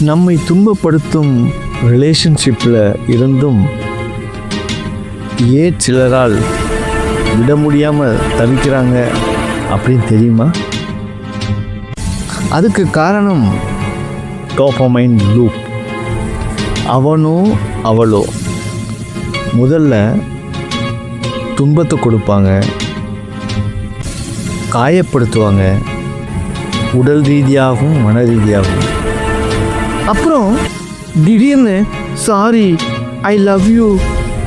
நம்மை துன்பப்படுத்தும் ரிலேஷன்ஷிப்பில் இருந்தும் ஏன் சிலரால் விட முடியாமல் தவிக்கிறாங்க அப்படின்னு தெரியுமா? அதுக்கு காரணம் டோபமைன் லூப் அவனோ அவளோ முதல்ல துன்பத்தை கொடுப்பாங்க காயப்படுத்துவாங்க உடல் ரீதியாகவும் மன ரீதியாகவும். அப்புறம் திடீர்னு சாரி ஐ லவ் யூ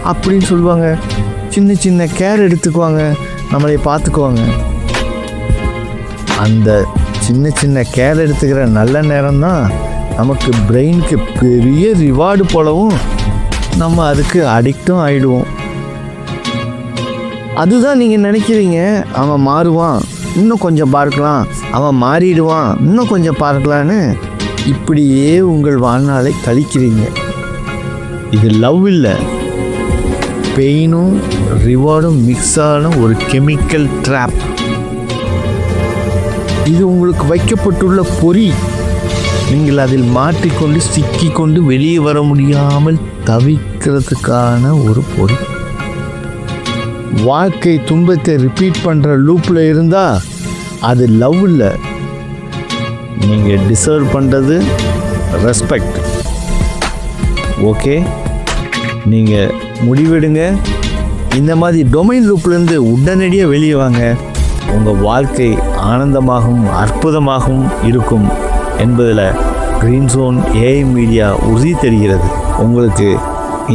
அப்படின்னு சொல்லுவாங்க. சின்ன சின்ன கேர் எடுத்துக்குவாங்க. நம்மளை பார்த்துக்குவாங்க. அந்த சின்ன சின்ன கேர் எடுத்துக்கிற நல்ல நேரம்தான் நமக்கு பிரெயினுக்கு பெரிய ரிவார்டு போலவும் நம்ம அதுக்கு அடிக்டும் ஆகிடுவோம் அதுதான் நீங்கள் நினைக்கிறீங்க. அவன் மாறுவான். இன்னும் கொஞ்சம் பார்க்கலாம். அவன் மாறிடுவான். இன்னும் கொஞ்சம் பார்க்கலான்னு இப்படியே உங்கள் வாழ்நாளை கழிக்கிறீங்க இது லவ் இல்லை. பெயினும் ரிவார்டும் மிக்ஸ் ஆன ஒரு கெமிக்கல் ட்ராப். இது உங்களுக்கு வைக்கப்பட்டுள்ள பொறி. நீங்கள் அதில் மாட்டிக்கொண்டு சிக்கிக்கொண்டு வெளியே வர முடியாமல் தவிக்கிறதுக்கான ஒரு பொறி. வாழ்க்கை துன்பத்தை ரிப்பீட் பண்ணுற லூப்பில் இருந்தால் அது லவ் இல்லை. நீங்கள் டிசர்வ் பண்ணுறது ரெஸ்பெக்ட் ஓகே நீங்கள் முடிவெடுங்க. இந்த மாதிரி டொமைன் லூப்லேருந்து உடனடியாக வெளியே வாங்க. உங்கள் வாழ்க்கை ஆனந்தமாகவும் அற்புதமாகவும் இருக்கும் என்பதில் க்ரீன் ஜோன் ஏஐ மீடியா உறுதி தெரிகிறது. உங்களுக்கு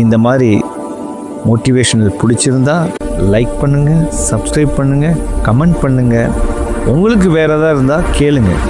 இந்த மாதிரி மோட்டிவேஷனல் பிடிச்சிருந்தா லைக் பண்ணுங்கள் சப்ஸ்கிரைப் பண்ணுங்கள் கமெண்ட் பண்ணுங்கள் உங்களுக்கு வேறு எதாவது இருந்தால் கேளுங்கள்